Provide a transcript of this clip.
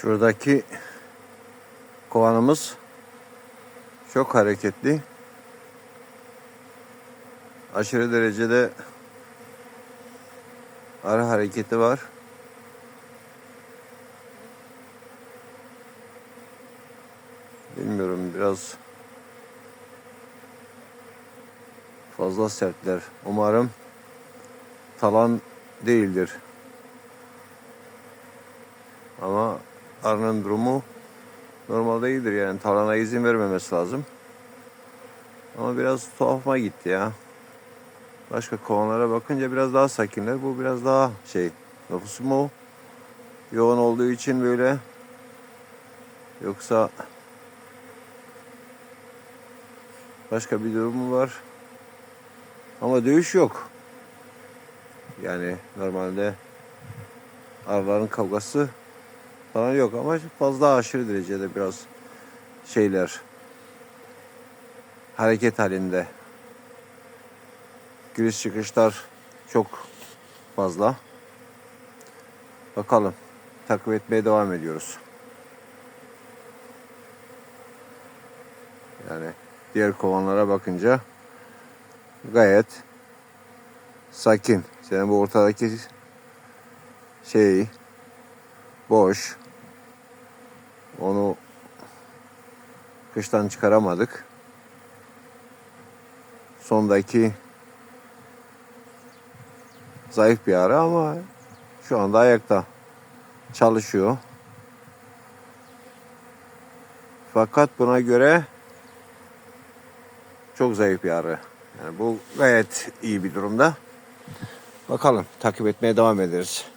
Şuradaki kovanımız çok hareketli. Aşırı derecede ara hareketi var. Bilmiyorum biraz fazla sertler. Umarım talan değildir. Ama arının durumu normalde iyidir yani talana izin vermemesi lazım. Ama biraz tuhafıma gitti ya. Başka kovanlara bakınca biraz daha sakinler. Bu biraz daha şey nüfusu mu yoğun olduğu için böyle yoksa başka bir durum mu var? Ama dövüş yok. Yani normalde arıların kavgası falan yok ama fazla aşırı derecede biraz şeyler hareket halinde. Giriş çıkışlar çok fazla. Bakalım. Takip etmeye devam ediyoruz. Yani diğer kovanlara bakınca gayet sakin. Senin bu ortadaki şey boş. Onu kıştan çıkaramadık. Sondaki zayıf bir ara ama şu anda ayakta çalışıyor. Fakat buna göre çok zayıf bir arı. Yani bu gayet iyi bir durumda. Bakalım takip etmeye devam ederiz.